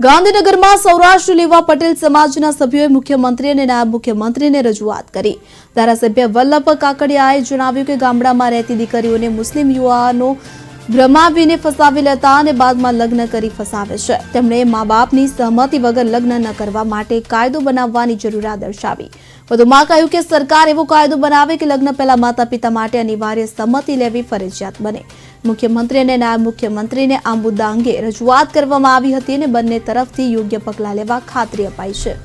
ગાંધીનગરમાં સૌરાષ્ટ્ર લેવા પટેલ સમાજના સભ્યોએ મુખ્યમંત્રી અને નાયબ મુખ્યમંત્રીને રજૂઆત કરી. ધારાસભ્ય વલ્લભ કાકડિયાએ જણાવ્યું કે ગામડામાં રહેતી દીકરીઓને મુસ્લિમ યુવાનો ભ્રમાવીને ફસાવી લેતા અને બાદમાં લગ્ન કરી ફસાવે છે. તેમણે મા બાપની સહમતિ વગર લગ્ન ન કરવા માટે કાયદો બનાવવાની જરૂરિયાત દર્શાવી. વધુમાં કહ્યું કે સરકાર એવો કાયદો બનાવે કે લગ્ન પહેલા માતા પિતા માટે અનિવાર્ય સંમતિ લેવી ફરજિયાત બને. મુખ્યમંત્રી અને નાયબ મુખ્યમંત્રીને આ મુદ્દા અંગે રજૂઆત કરવામાં આવી હતી અને બંને તરફથી યોગ્ય પગલાં લેવા ખાતરી અપાઈ છે.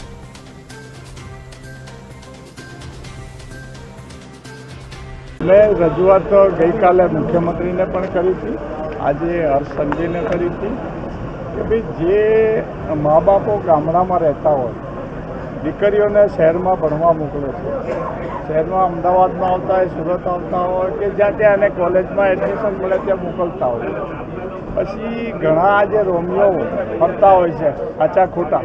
મેં રજૂઆત ગઈકાલે મુખ્યમંત્રીને પણ કરી હતી. આજે હર્ષ કરી હતી કે ભાઈ, જે મા બાપો ગામડામાં રહેતા હોય, દીકરીઓને શહેરમાં ભણવા મોકલે છે, શહેરમાં અમદાવાદમાં આવતા હોય, સુરત આવતા હોય કે જ્યાં ત્યાં એને કોલેજમાં એડમિશન મળે ત્યાં મોકલતા હોય. પછી ઘણા જે રોમિયો ફરતા હોય છે આચા ખોટા.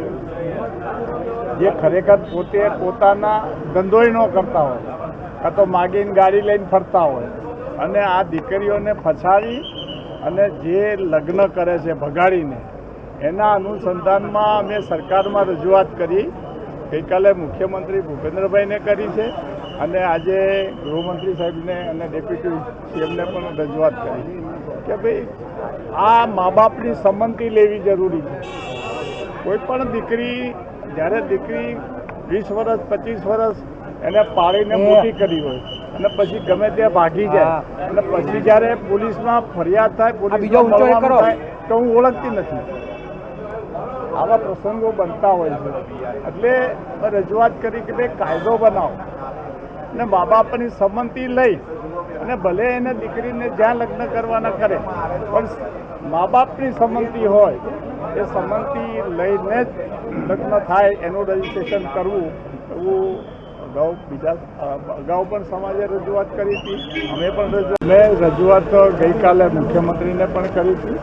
જે ખરેખર પોતે પોતાના ધંધોય ન કરતા હોય, કાં તો માગીને ગાડી લઈને ફરતા હોય. અને આ દીકરીઓને ફસાવી અને જે લગ્ન કરે છે ભગાડીને, એના અનુસંધાનમાં અમે સરકારમાં રજૂઆત કરી. ગઈકાલે મુખ્યમંત્રી ભૂપેન્દ્રભાઈને કરી છે અને આજે ગૃહમંત્રી સાહેબને અને ડેપ્યુટી સીએમને પણ રજૂઆત કરી. કે ભાઈ, આ મા બાપની સંમતિ લેવી જરૂરી છે. કોઈ પણ દીકરી જ્યારે દીકરી વીસ વર્ષ પચીસ વર્ષ એને પાળીને મોટી કરી હોય અને પછી ગમે ત્યાં ભાગી જાય અને પછી જ્યારે પોલીસમાં ફરિયાદ થાય. થાય તો હું ઓળખતી નથી. આવા પ્રસંગો બનતા હોય છે. એટલે રજૂઆત કરી કે ભાઈ કાયદો બનાવો. અને મા બાપની સંમતિ લઈ અને ભલે એને દીકરીને જ્યાં લગ્ન કરવાના કરે પણ મા બાપની સંમતિ હોય એ સંમતિ લઈને જ લગ્ન થાય એનું રજીસ્ટ્રેશન કરવું એવું અગાઉ બીજા, અગાઉ પણ સમાજે રજૂઆત કરી હતી. અમે પણ મેં રજૂઆત ગઈકાલે મુખ્યમંત્રીને પણ કરી હતી.